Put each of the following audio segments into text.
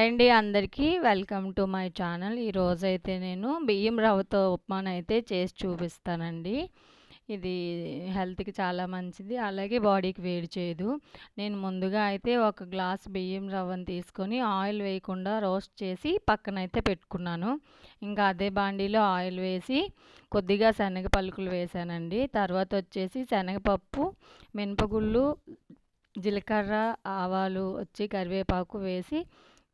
అండి అందరికీ welcome to my channel. ఈరోజైతే నేను బియ్యం రవ్వతో ఉప్మానైతే చేసి చూపిస్తానండి. ఇది హెల్త్కి చాలా మంచిది అలాగే బాడీకి వేడి చేయదు. నేను ముందుగా అయితే ఒక గ్లాస్ బియ్యం రవ్వను తీసుకొని ఆయిల్ వేయకుండా రోస్ట్ చేసి పక్కనైతే పెట్టుకున్నాను. ఇంకా అదే బాండీలో ఆయిల్ వేసి కొద్దిగా శనగ పలుకులు వేసానండి. తర్వాత వచ్చేసి శనగపప్పు మినపగుళ్ళు జీలకర్ర ఆవాలు వచ్చి కరివేపాకు వేసి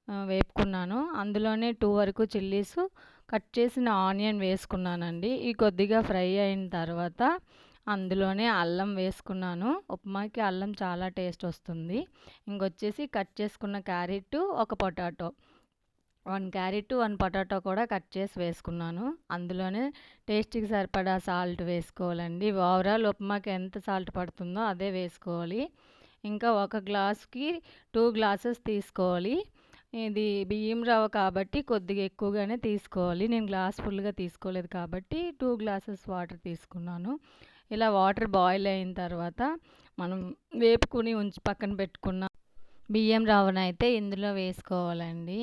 వేపుకున్నాను. అందులోనే టూ వరకు చిల్లీస్ కట్ చేసిన ఆనియన్ వేసుకున్నానండి. ఈ కొద్దిగా ఫ్రై అయిన తర్వాత అందులోనే అల్లం వేసుకున్నాను. ఉప్మాకి అల్లం చాలా టేస్ట్ వస్తుంది. ఇంకొచ్చేసి కట్ చేసుకున్న క్యారెట్ ఒక potato. One carrot one potato కూడా కట్ చేసి వేసుకున్నాను. అందులోనే టేస్ట్కి సరిపడా సాల్ట్ వేసుకోవాలండి. ఓవరాల్ ఉప్మాకి ఎంత సాల్ట్ పడుతుందో అదే వేసుకోవాలి. ఇంకా ఒక గ్లాస్కి టూ గ్లాసెస్ తీసుకోవాలి. ఇది బియ్యం రవ్వ కాబట్టి కొద్దిగా ఎక్కువగానే తీసుకోవాలి. నేను గ్లాస్ ఫుల్గా తీసుకోలేదు కాబట్టి టూ గ్లాసెస్ వాటర్ తీసుకున్నాను. ఇలా వాటర్ బాయిల్ అయిన తర్వాత మనం వేపుకుని ఉంచి పక్కన పెట్టుకున్న బియ్యం రవ్వనైతే ఇందులో వేసుకోవాలండి.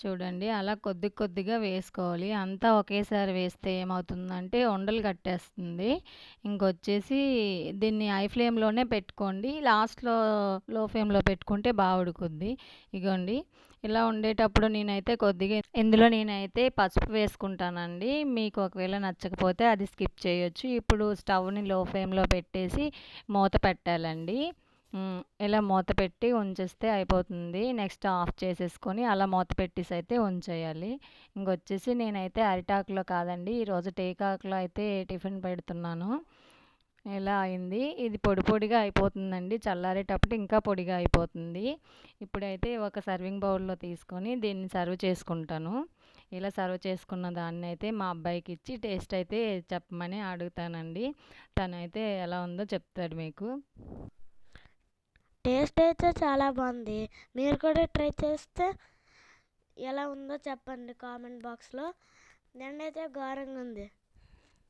చూడండి అలా కొద్ది కొద్దిగా వేసుకోవాలి. అంతా ఒకేసారి వేస్తే ఏమవుతుందంటే ఉండలు కట్టేస్తుంది. ఇంకొచ్చేసి దీన్ని హై ఫ్లేమ్లోనే పెట్టుకోండి. లాస్ట్లో లో ఫ్లేమ్లో పెట్టుకుంటే బాగా ఉడుకుద్ది. ఇగోండి ఇలా ఉండేటప్పుడు నేనైతే కొద్దిగా ఇందులో నేనైతే పసుపు వేసుకుంటానండి. మీకు ఒకవేళ నచ్చకపోతే అది స్కిప్ చేయొచ్చు. ఇప్పుడు స్టవ్ని లో ఫ్లేమ్లో పెట్టేసి మూత పెట్టాలండి. ఇలా మూత పెట్టి ఉంచేస్తే అయిపోతుంది. నెక్స్ట్ ఆఫ్ చేసేసుకొని అలా మూత పెట్టేసి అయితే ఉంచేయాలి. ఇంకొచ్చేసి నేనైతే అరిటాకులో కాదండి ఈరోజు టేకాకులో అయితే టిఫిన్ పెడుతున్నాను. ఇలా అయింది. ఇది పొడి పొడిగా అయిపోతుందండి. చల్లారేటప్పుడు ఇంకా పొడిగా అయిపోతుంది. ఇప్పుడైతే ఒక సర్వింగ్ బౌల్లో తీసుకొని దీన్ని సర్వ్ చేసుకుంటాను. ఇలా సర్వ్ చేసుకున్న దాన్ని అయితే మా అబ్బాయికి ఇచ్చి టేస్ట్ అయితే చెప్పమని అడుగుతానండి. తనైతే ఎలా ఉందో చెప్తాడు మీకు. టేస్ట్ అయితే చాలా బాగుంది. మీరు కూడా ట్రై చేస్తే ఎలా ఉందో చెప్పండి కామెంట్ బాక్స్లో. నేనైతే ఘోరంగా ఉంది.